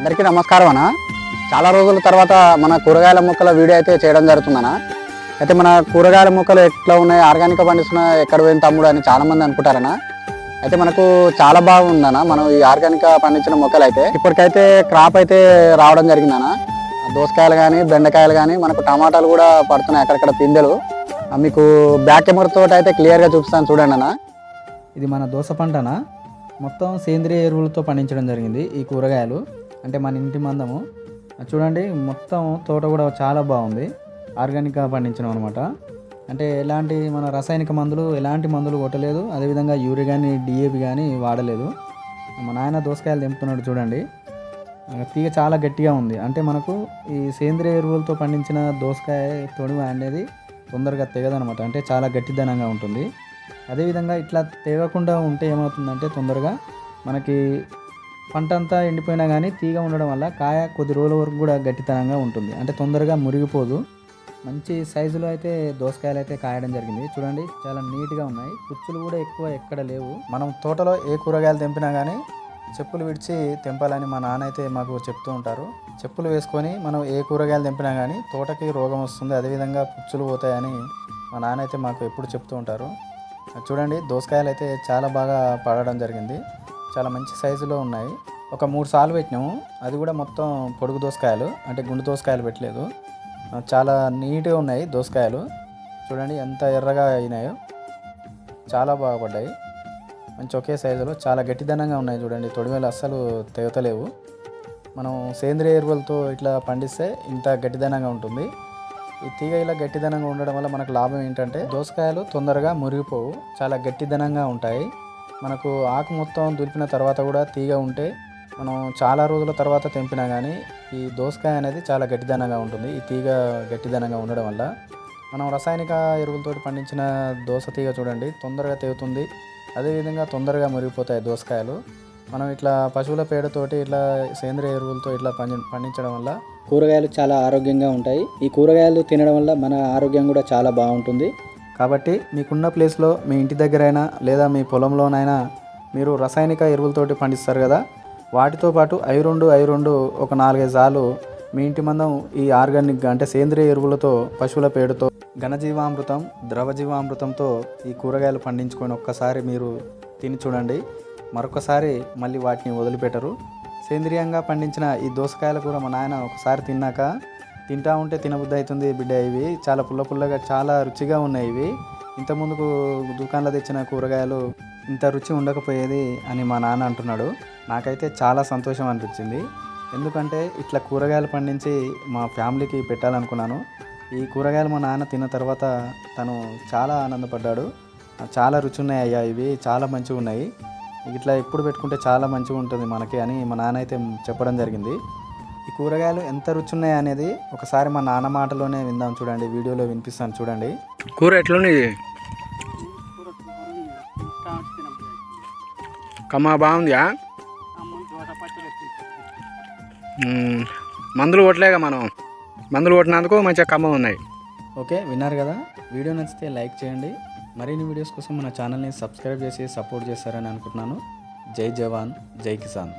అందరికీ నమస్కారం అన్న చాలా రోజుల తర్వాత మన కూరగాయల మొక్కల వీడియో అయితే చేయడం జరుగుతుందన్న అయితే మన కూరగాయల మొక్కలు ఎట్లా ఉన్నాయి? ఆర్గానిక్ పండిస్తున్న ఎక్కడ పోయిన తమ్ముడు అని చాలామంది అనుకుంటారన్న అయితే మనకు చాలా బాగుందన్న మనం ఈ ఆర్గానిక్ పండించిన మొక్కలు అయితే ఇప్పటికైతే క్రాప్ అయితే రావడం జరిగిందన్న దోసకాయలు కానీ బెండకాయలు కానీ మనకు టమాటాలు కూడా పడుతున్నాయి అక్కడక్కడ పిందెలు. మీకు బ్యాక్ కెమెరాతో అయితే క్లియర్గా చూపిస్తాను చూడండి అన్న ఇది మన దోస పంటనా? మొత్తం సేంద్రియ ఎరువులతో పండించడం జరిగింది ఈ కూరగాయలు. అంటే మన ఇంటి మందము. అది చూడండి మొత్తం తోట కూడా చాలా బాగుంది. ఆర్గానిక్గా పండించడం అనమాట అంటే ఎలాంటి మన రసాయనిక మందులు ఎలాంటి మందులు కొట్టలేదు. అదేవిధంగా యూరియా కానీ డిఏపి కానీ వాడలేదు. మా నాయన దోసకాయలు తెంపుతున్నాడు చూడండి. తీగ చాలా గట్టిగా ఉంది. అంటే మనకు ఈ సేంద్రియ ఎరువులతో పండించిన దోసకాయ తొడిమ అనేది తొందరగా తెగదనమాట అంటే చాలా గట్టిదనంగా ఉంటుంది. అదేవిధంగా ఇట్లా తెగకుండా ఉంటే ఏమవుతుందంటే తొందరగా మనకి పంట అంతా ఎండిపోయినా కానీ తీగ ఉండడం వల్ల కాయ కొద్ది రోజుల వరకు కూడా గట్టితనంగా ఉంటుంది. అంటే తొందరగా మురిగిపోదు. మంచి సైజులో అయితే దోసకాయలు అయితే కాయడం జరిగింది. చూడండి చాలా నీట్గా ఉన్నాయి. పుచ్చులు కూడా ఎక్కువ ఎక్కడ లేవు. మనం తోటలో ఏ కూరగాయలు తెంపినా కానీ చెప్పులు విడిచి తెంపాలని మా నాన్న అయితే మాకు చెప్తూ ఉంటారు. చెప్పులు వేసుకొని మనం ఏ కూరగాయలు తెంపినా కానీ తోటకి రోగం వస్తుంది. అదేవిధంగా పుచ్చులు పోతాయని మా నాన్న అయితే మాకు ఎప్పుడు చెప్తూ ఉంటారు. చూడండి దోసకాయలు అయితే చాలా బాగా పడడం జరిగింది. చాలా మంచి సైజులో ఉన్నాయి. ఒక మూడు సార్లు పెట్టినాము. అది కూడా మొత్తం పొడుగు దోసకాయలు అంటే గుండు దోసకాయలు పెట్టలేదు. చాలా నీట్గా ఉన్నాయి దోసకాయలు. చూడండి ఎంత ఎర్రగా అయినాయో. చాలా బాగుపడ్డాయి మంచి ఒకే సైజులో చాలా గట్టిదనంగా ఉన్నాయి చూడండి. తొడిమేలు అస్సలు తెగతలేవు. మనం సేంద్రియ ఎరువులతో ఇట్లా పండిస్తే ఇంత గట్టిదనంగా ఉంటుంది. ఈ తీగ ఇలా గట్టిదనంగా ఉండడం వల్ల మనకు లాభం ఏంటంటే దోసకాయలు తొందరగా మురిగిపోవు. చాలా గట్టిదనంగా ఉంటాయి. మనకు ఆకు మొత్తం దులిపిన తర్వాత కూడా తీగ ఉంటే మనం చాలా రోజుల తర్వాత తెంపినా కానీ ఈ దోసకాయ అనేది చాలా గట్టిదనంగా ఉంటుంది. ఈ తీగ గట్టిదనంగా ఉండడం వల్ల మనం రసాయనిక ఎరువులతో పండించిన దోస తీగ చూడండి తొందరగా తెగుతుంది అదేవిధంగా తొందరగా మురిగిపోతాయి దోసకాయలు. మనం ఇట్లా పశువుల పేడతోటి ఇట్లా సేంద్రియ ఎరువులతో ఇట్లా పండి పండించడం వల్ల కూరగాయలు చాలా ఆరోగ్యంగా ఉంటాయి. ఈ కూరగాయలు తినడం వల్ల మన ఆరోగ్యం కూడా చాలా బాగుంటుంది. కాబట్టి మీకున్న ప్లేస్లో మీ ఇంటి దగ్గరైనా లేదా మీ పొలంలోనైనా మీరు రసాయనిక ఎరువులతోటి పండిస్తారు కదా వాటితో పాటు ఐ రెండు ఐ రెండు ఒక నాలుగైదు సార్లు మీ ఇంటి మందం ఈ ఆర్గానిక్ అంటే సేంద్రియ ఎరువులతో పశువుల పేడతో ఘనజీవామృతం ద్రవజీవామృతంతో ఈ కూరగాయలు పండించుకొని ఒక్కసారి మీరు తిని చూడండి. మరొకసారి మళ్ళీ వాటిని వదిలిపెట్టరు. సేంద్రియంగా పండించిన ఈ దోసకాయల కూర మా నాయన ఒకసారి తిన్నాక తింటా ఉంటే తినబుద్ధి అవుతుంది బిడ్డ ఇవి. చాలా పుల్ల పుల్లగా చాలా రుచిగా ఉన్నాయి ఇవి. ఇంత ముందుకు దుకాణంలో తెచ్చిన కూరగాయలు ఇంత రుచి ఉండకపోయేది అని మా నాన్న అంటున్నాడు. నాకైతే చాలా సంతోషం అనిపించింది. ఎందుకంటే ఇట్లా కూరగాయలు పండించి మా ఫ్యామిలీకి పెట్టాలనుకున్నాను. ఈ కూరగాయలు మా నాన్న తిన్న తర్వాత తను చాలా ఆనందపడ్డాడు. చాలా రుచి ఉన్నాయి అయ్యా ఇవి చాలా మంచిగా ఉన్నాయి. ఇట్లా ఎప్పుడు పెట్టుకుంటే చాలా మంచిగా ఉంటుంది మనకి అని మా నాన్న అయితే చెప్పడం జరిగింది. ఈ కూరగాయలు ఎంత రుచి ఉన్నాయి అనేది ఒకసారి మా నాన్న మాటలోనే విందాం చూడండి వీడియోలో వినిపిస్తాను చూడండి. కూర ఎట్లుంది? కమ్మా బాగుందియా మ్మ్. మందులు కొట్టలేక మనం? మందులు కొట్టినందుకు మంచిగా కమ్మ ఉన్నాయి. ఓకే విన్నారు కదా? వీడియో నచ్చితే లైక్ చేయండి. మరిన్ని వీడియోస్ కోసం మన ఛానల్ని సబ్స్క్రైబ్ చేసి సపోర్ట్ చేస్తారని అనుకుంటున్నాను. జై జవాన్ జై కిసాన్.